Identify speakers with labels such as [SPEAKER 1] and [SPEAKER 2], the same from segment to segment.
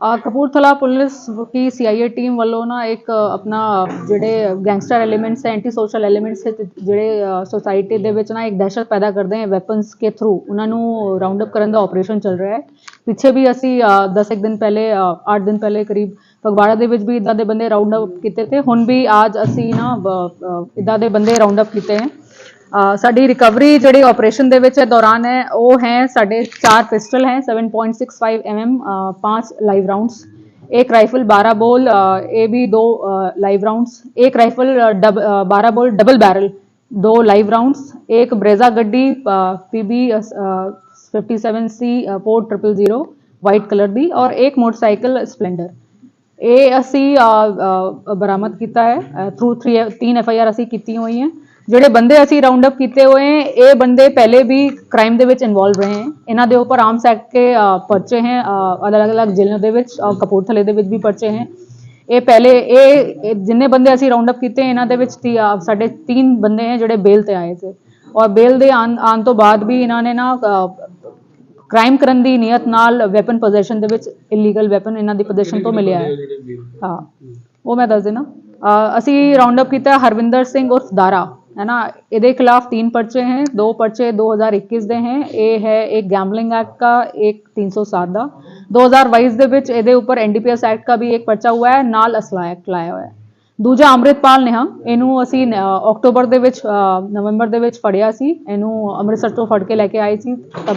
[SPEAKER 1] Kapurthala police ਕੀ CIA team ਵੱਲੋਂ ਨਾ ਇੱਕ ਆਪਣਾ, ਜਿਹੜੇ ਗੈਂਗਸਟਰ ਐਲੀਮੈਂਟਸ ਹੈ ਐਂਟੀ ਸੋਸ਼ਲ ਐਲੀਮੈਂਟਸ ਜਿਹੜੇ ਸੋਸਾਇਟੀ ਦੇ ਵਿੱਚ ਨਾ ਇੱਕ ਦਹਿਸ਼ਤ ਪੈਦਾ ਕਰਦੇ ਹੈ ਵੈਪਨਸ ਕੇ ਥਰੂ ਉਹਨਾਂ ਨੂੰ ਰਾਉਂਡ ਅਪ ਕਰਨ ਦਾ ਆਪਰੇਸ਼ਨ ਚੱਲ ਰਿਹਾ ਹੈ। ਪਿੱਛੇ ਵੀ ਅਸੀਂ 10 ਇੱਕ ਦਿਨ ਪਹਿਲੇ 8 ਦਿਨ ਪਹਿਲੇ ਕਰੀਬ ਫਗਵਾੜਾ ਦੇ ਵਿੱਚ ਵੀ ਇਦਾਂ ਦੇ ਬੰਦੇ ਰਾਉਂਡ ਅਪ ਕੀਤੇ ਤੇ ਹੁਣ ਵੀ ਅੱਜ ਅਸੀਂ ਨਾ ਇਦਾਂ ਦੇ ਬੰਦੇ ਰਾਉਂਡ ਅਪ ਕੀਤੇ ਹੈ। ਸਾਡੀ ਰਿਕਵਰੀ ਜਿਹੜੀ ਆਪਰੇਸ਼ਨ ਦੇ ਵਿੱਚ ਦੌਰਾਨ ਹੈ ਉਹ ਹੈ ਸਾਡੇ ਚਾਰ ਪਿਸਟਲ ਹੈ 7.65 mm ਅ, पांच लाइव राउंड्स एक राइफल 12 बोल अ, ये भी दो लाइव राउंड्स एक राइफल डब, बारह बोल डबल बैरल दो लाइव राउंड्स एक ब्रेजा गड्डी PB fifty seven C four triple zero white colour ਦੀ ਔਰ ਇੱਕ ਮੋਟਰਸਾਈਕਲ ਸਪਲੈਂਡਰ ਇਹ ਅਸੀਂ ਅ, ਅ, ਬਰਾਮਦ ਕੀਤਾ ਹੈ ਥਰੂ 3 ਤਿੰਨ ਐਫ ਆਈ ਆਰ ਅਸੀਂ ਕੀਤੀਆਂ ਹੋਈਆਂ ਜਿਹੜੇ ਬੰਦੇ ਅਸੀਂ ਰਾਉਂਡ ਅਪ ਕੀਤੇ ਹੋਏ ਹੈ ਇਹ ਬੰਦੇ ਪਹਿਲੇ ਵੀ ਕ੍ਰਾਈਮ ਦੇ ਵਿੱਚ ਇਨਵੋਲਵ ਰਹੇ ਹੈ ਇਹਨਾਂ ਦੇ ਉੱਪਰ ਆਰਮਸ ਐਕਟ ਕੇ ਪਰਚੇ ਹੈ ਅਲੱਗ-ਅਲੱਗ ਜ਼ਿਲ੍ਹਿਆਂ ਦੇ ਵਿੱਚ ਔਰ ਕਪੂਰਥਲੇ ਦੇ ਵਿੱਚ ਵੀ ਪਰਚੇ ਹੈ ਇਹ ਪਹਿਲੇ ਇਹ ਜਿੰਨੇ ਬੰਦੇ ਅਸੀਂ ਰਾਉਂਡ ਅਪ ਕੀਤੇ ਇਹਨਾਂ ਦੇ ਵਿੱਚ ਸਾਡੇ ਤਿੰਨ ਬੰਦੇ ਹੈ ਜਿਹੜੇ ਬੇਲ ਤੇ ਆਏ ਸੀ। ਔਰ ਬੇਲ ਦੇ ਆਉਣ ਤੋਂ ਬਾਅਦ ਵੀ ਇਹਨਾਂ ਨੇ ਨਾ ਕ੍ਰਾਈਮ ਕਰਨ ਦੀ ਨੀਅਤ ਨਾਲ ਵੈਪਨ ਪੋਜੈਸ਼ਨ ਦੇ ਵਿੱਚ ਇਲੀਗਲ ਵੈਪਨ ਇਹਨਾਂ ਦੀ ਪੋਜੈਸ਼ਨ ਤੋਂ ਮਿਲਿਆ ਹੈ। ਹਾਂ। ਉਹ ਮੈਂ ਦੱਸ ਦੇਣਾ। ਅਸੀਂ ਰਾਉਂਡ ਅਪ ਕੀਤਾ ਹਰਵਿੰਦਰ ਸਿੰਘ ਉਰਫ ਦਾਰਾ। ਹੈ ਨਾ ਇਹਦੇ ਖਿਲਾਫ तीन पर्चे हैं दो पर्चे 2021 ਦੇ हैं ਇਹ ਹੈ ਇੱਕ ਗੈਂਬਲਿੰਗ ਐਕਟ का एक 307 ਦਾ 2022 ਦੇ ਵਿੱਚ ਇਹਦੇ ਉੱਪਰ ਐਨਡੀਪੀਐਸ ਐਕਟ का ਵੀ ਇੱਕ ਪਰਚਾ ਹੋਇਆ ਹੈ ਨਾਲ ਅਸਲਾ ਐਕਟ ਲਾਇਆ ਹੋਇਆ ਹੈ ਦੂਜਾ ਅੰਮ੍ਰਿਤਪਾਲ ਨੇ ਇਹਨੂੰ ਅਸੀਂ ਅ, ਅਕਤੂਬਰ ਦੇ ਵਿੱਚ ਅ, ਨਵੰਬਰ ਦੇ ਵਿੱਚ ਫੜਿਆ ਸੀ ਇਹਨੂੰ ਅੰਮ੍ਰਿਤਸਰ ਤੋਂ ਫੜ ਕੇ ਲੈ ਕੇ ਆਏ ਸੀ ਤਬ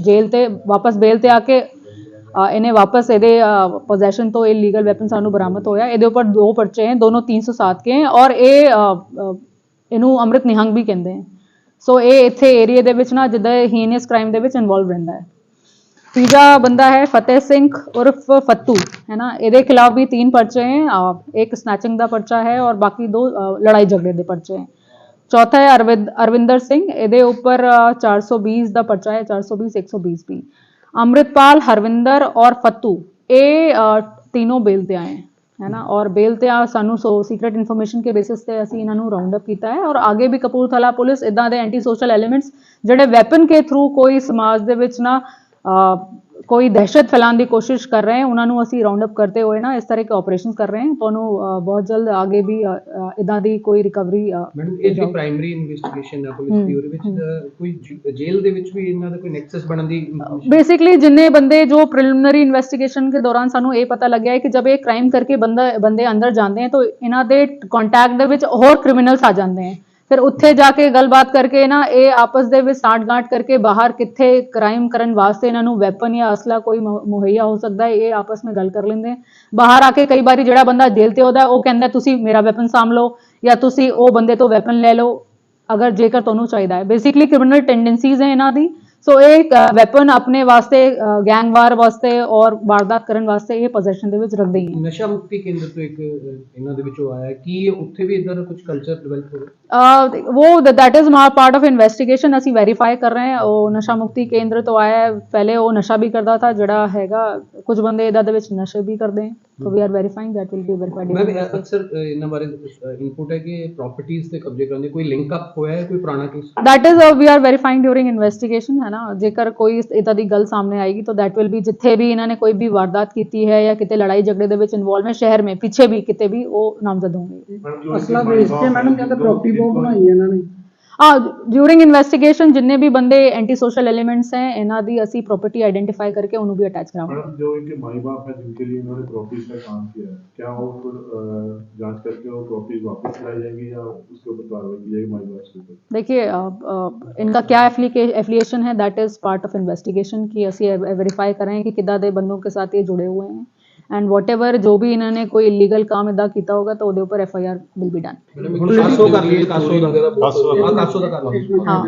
[SPEAKER 1] ਜੇਲ੍ਹ ਤੇ ਵਾਪਸ ਬੇਲ ਤੇ ਆ ਕੇ ਅ, ਇਹਨੇ ਵਾਪਸ ਇਹਦੇ ਪੋਜੈਸ਼ਨ ਤੋਂ ਇਲੀਗਲ ਵੈਪਨ ਸਾਨੂੰ ਬਰਾਮਦ ਹੋਇਆ ਇਹਦੇ ਉੱਪਰ ਦੋ ਪਰਚੇ ਹਨ ਦੋਨੋਂ 307 ਕੇ ਹਨ ਔਰ ਇਹ ਅ, ਅ, ਇਹਨੂੰ ਅੰਮ੍ਰਿਤ ਨਿਹੰਗ ਵੀ ਕਹਿੰਦੇ ਆ। ਸੋ ਇਹ ਇੱਥੇ ਏਰੀਆ ਦੇ ਵਿੱਚ ਨਾ ਜਿੱਦਾਂ ਹੀਨਸ ਕ੍ਰਾਈਮ ਦੇ ਵਿੱਚ ਇਨਵੋਲਵ ਰਹਿੰਦਾ ਹੈ। ਤੀਜਾ ਬੰਦਾ ਹੈ ਫਤਿਹ ਸਿੰਘ ਉਰਫ ਫੱਤੂ, ਹੈ ਨਾ? ਇਹਦੇ ਖਿਲਾਫ ਵੀ ਤਿੰਨ ਪਰਚੇ ਹੈ। ਇੱਕ ਸਨੈਚਿੰਗ ਦਾ ਪਰਚਾ ਹੈ ਔਰ ਬਾਕੀ ਦੋ ਲੜਾਈ ਝਗੜੇ ਦੇ ਪਰਚੇ ਹੈ। ਚੌਥਾ ਹੈ ਅਰਵਿੰਦ, ਅਰਵਿੰਦਰ ਸਿੰਘ। ਇਹਦੇ ਉੱਪਰ 420 ਦਾ ਪਰਚਾ ਹੈ 420 120 ਵੀ ਅੰਮ੍ਰਿਤਪਾਲ ਹਰਵਿੰਦਰ ਔਰ ਫੱਤੂ, ਇਹ ਤਿੰਨੋਂ ਬੇਲ ਤੇ ਆਏ ਹੈ ਨਾ ਔਰ ਬੇਲ ਤੇ ਆ ਸਾਨੂੰ ਸੋ ਸੀਕ੍ਰੀਟ ਇਨਫੋਰਮੇਸ਼ਨ ਕੇ ਬੇਸਿਸ ਤੇ ਅਸੀਂ ਇਹਨਾਂ ਨੂੰ ਰਾਉਂਡ ਅਪ ਕੀਤਾ ਹੈ। ਔਰ ਅੱਗੇ ਵੀ ਕਪੂਰਥਲਾ ਪੁਲਿਸ ਇਦਾਂ ਦੇ ਐਂਟੀ ਸੋਸ਼ਲ ਐਲੀਮੈਂਟਸ ਜਿਹੜੇ ਵੈਪਨ ਕੇ ਥਰੂ ਕੋਈ ਸਮਾਜ ਦੇ ਵਿੱਚ ਨਾ ਕੋਈ ਦਹਿਸ਼ਤ ਫੈਲਾਉਣ ਦੀ ਕੋਸ਼ਿਸ਼ ਕਰ ਰਹੇ ਹਨ ਉਹਨਾਂ ਨੂੰ ਅਸੀਂ ਰਾਉਂਡ ਅਪ ਕਰਦੇ ਹੋਏ ਨਾ ਇਸ ਤਰ੍ਹਾਂ ਦੇ ਆਪਰੇਸ਼ਨਸ ਕਰ ਰਹੇ ਹਾਂ ਤੁਹਾਨੂੰ ਬਹੁਤ ਜਲਦ ਆਗੇ ਵੀ ਇਦਾਂ ਦੀ ਕੋਈ ਰਿਕਵਰੀ
[SPEAKER 2] ਇਹ ਜਿਹੜੀ ਪ੍ਰਾਇਮਰੀ ਇਨਵੈਸਟੀਗੇਸ਼ਨ ਹੈ ਪੁਲਿਸ ਦੀ ਉਹਦੇ ਵਿੱਚ ਕੋਈ ਜੇਲ੍ਹ ਦੇ ਵਿੱਚ ਵੀ ਇਹਨਾਂ ਦਾ ਕੋਈ ਨੈਕਸਸ ਬਣਨ ਦੀ
[SPEAKER 1] ਬੇਸਿਕਲੀ ਜਿੰਨੇ ਬੰਦੇ ਜੋ ਪ੍ਰੀਲਿਮਿਨਰੀ ਇਨਵੈਸਟੀਗੇਸ਼ਨ ਦੇ ਦੌਰਾਨ ਸਾਨੂੰ ਇਹ ਪਤਾ ਲੱਗਿਆ ਹੈ ਕਿ ਜਦ ਇਹ ਕ੍ਰਾਈਮ ਕਰਕੇ ਬੰਦਾ ਬੰਦੇ ਅੰਦਰ ਜਾਂਦੇ ਹਨ ਤਾਂ ਇਹਨਾਂ ਦੇ ਕੰਟੈਕਟ ਦੇ ਵਿੱਚ ਹੋਰ ਕ੍ਰਿਮੀਨਲਸ ਆ ਜਾਂਦੇ ਹਨ ਫਿਰ ਉੱਥੇ ਜਾ ਕੇ ਗੱਲਬਾਤ ਕਰਕੇ ਨਾ ਇਹ ਆਪਸ ਦੇ ਵਿੱਚ ਸਾਂਠ-ਗਾਂਠ ਕਰਕੇ ਬਾਹਰ ਕਿੱਥੇ ਕ੍ਰਾਈਮ ਕਰਨ ਵਾਸਤੇ ਇਹਨਾਂ ਨੂੰ ਵੈਪਨ ਜਾਂ ਅਸਲਾ ਕੋਈ ਮੁ- ਮੁਹੱਈਆ ਹੋ ਸਕਦਾ ਹੈ, ਇਹ ਆਪਸ ਵਿੱਚ ਗੱਲ ਕਰ ਲੈਂਦੇ ਬਾਹਰ ਆ ਕੇ ਕਈ ਵਾਰੀ ਜਿਹੜਾ ਬੰਦਾ ਜੇਲ੍ਹ ਤੇ ਉਹਦਾ, ਉਹ ਕਹਿੰਦਾ, ਤੁਸੀਂ ਮੇਰਾ ਵੈਪਨ ਸਾਂਭ ਲਓ ਜਾਂ ਤੁਸੀਂ ਉਹ ਬੰਦੇ ਤੋਂ ਵੈਪਨ ਲੈ ਲਓ, ਅਗਰ ਜੇਕਰ ਤੁਹਾਨੂੰ ਚਾਹੀਦਾ ਹੈ। ਬੇਸਿਕਲੀ ਕ੍ਰਿਮੀਨਲ ਟੈਂਡੈਂਸੀਜ਼ ਹੈ ਇਹਨਾਂ ਦੀ। ਸੋ ਇਹ ਵੈਪਨ ਆਪਣੇ ਵਾਸਤੇ ਗੈਂਗਵਾਰ ਵਾਸਤੇ ਔਰ ਵਾਰਦਾਤ ਕਰਨ ਵਾਸਤੇ ਇਹ ਪੋਜੀਸ਼ਨ ਦੇ ਵਿੱਚ ਰੱਖਦੇ ਹੀ
[SPEAKER 2] ਨਸ਼ਾ ਮੁਕਤੀ ਕੇਂਦਰ ਤੋਂ ਇੱਕ ਇਹਨਾਂ ਦੇ ਵਿੱਚੋਂ ਆਇਆ। ਕਿ ਉੱਥੇ ਵੀ ਇਦਾਂ ਦਾ ਕੁਝ ਕਲਚਰ ਡਿਵੈਲਪ
[SPEAKER 1] ਹੋਵੇ ਉਹ ਦੈਟ ਇਜ਼ ਮਾਰ ਪਾਰਟ ਆਫ ਇਨਵੈਸਟੀਗੇਸ਼ਨ ਅਸੀਂ ਵੈਰੀਫਾਈ ਕਰ ਰਹੇ ਹਾਂ। ਉਹ ਨਸ਼ਾ ਮੁਕਤੀ ਕੇਂਦਰ ਤੋਂ ਆਇਆ ਹੈ। ਪਹਿਲੇ ਉਹ ਨਸ਼ਾ ਵੀ ਕਰਦਾ ਥਾ ਜਿਹੜਾ ਹੈਗਾ ਕੁਝ ਬੰਦੇ ਇਹਦਾ ਦੇ ਵਿੱਚ ਨਸ਼ੇ ਵੀ ਕਰਦੇ so we are verifying that will be verified
[SPEAKER 2] ਮੈਂ
[SPEAKER 1] during the
[SPEAKER 2] ਅਕਸਰ ਇਹਨਾਂ ਬਾਰੇ ਇਨਪੁਟ ਹੈ ਕਿ ਪ੍ਰਾਪਰਟੀਆਂ ਤੇ ਕਬਜ਼ੇ ਕਰਨ ਦੇ ਕੋਈ ਲਿੰਕ ਅਪ ਹੋਇਆ ਹੈ ਕੋਈ ਪੁਰਾਣਾ case
[SPEAKER 1] that is we are verifying during investigation ਹੈ ਨਾ ਜੇਕਰ ਕੋਈ ਇਦਾਂ ਦੀ ਗੱਲ ਸਾਹਮਣੇ ਆਏਗੀ ਤਾਂ that will be ਜਿੱਥੇ ਵੀ ਇਹਨਾਂ ਨੇ ਕੋਈ ਵੀ ਵਾਰਦਾਤ ਕੀਤੀ ਹੈ ਜਾਂ ਕਿਤੇ ਲੜਾਈ ਝਗੜੇ ਦੇ ਵਿੱਚ ਇਨਵੋਲਵ ਹੈ ਸ਼ਹਿਰ में ਪਿੱਛੇ ਵੀ ਕਿਤੇ ਵੀ ਉਹ ਨਾਮਜ਼ਦ ਹੋਣਗੇ
[SPEAKER 3] ਅਸਲਾ ਵੇਚ ਕੇ ਮੈਡਮ ਕਹਿੰਦੇ ਪ੍ਰਾਪਰਟੀ ਬਹੁਤ ਬਣਾਈ ਹੈ ਇਹਨਾਂ ਨੇ
[SPEAKER 1] हाँ, ड्यूरिंग इन्वेस्टिगेशन जितने भी बंदे एंटी सोशल एलिमेंट्स हैं ਇਹਨਾਂ ਦੀ असी प्रॉपर्टी आइडेंटिफाई करके ਉਹਨੂੰ भी अटैच
[SPEAKER 4] कराऊँगा। ਮੈਡਮ ਜੋ ਇਨਕੇ ਮਾਈ-ਬਾਪ ਹੈ ਜਿਨਕੇ ਲਈ इन्होंने प्रॉपर्टीज़ का काम किया है क्या वो जाँच करके वो प्रॉपर्टीज़ वापस लाई जाएगी या उसके ऊपर कार्रवाई की जाएगी माई-बाप के ऊपर?
[SPEAKER 1] देखिए इनका क्या एफिलिएशन है that is part of investigation की असी वेरीफाई करें कि किदा दे बंदों के साथ ये जुड़े हुए हैं। ਐਂਡ ਵਾਟਐਵਰ ਜੋ ਵੀ ਇਹਨਾਂ ਨੇ ਕੋਈ ਇਲੀਗਲ ਕੰਮ ਇਦਾਂ ਕੀਤਾ ਹੋਗਾ ਤਾਂ ਉਹਦੇ ਉੱਪਰ
[SPEAKER 2] F I R will be done
[SPEAKER 1] ਹਾਂ।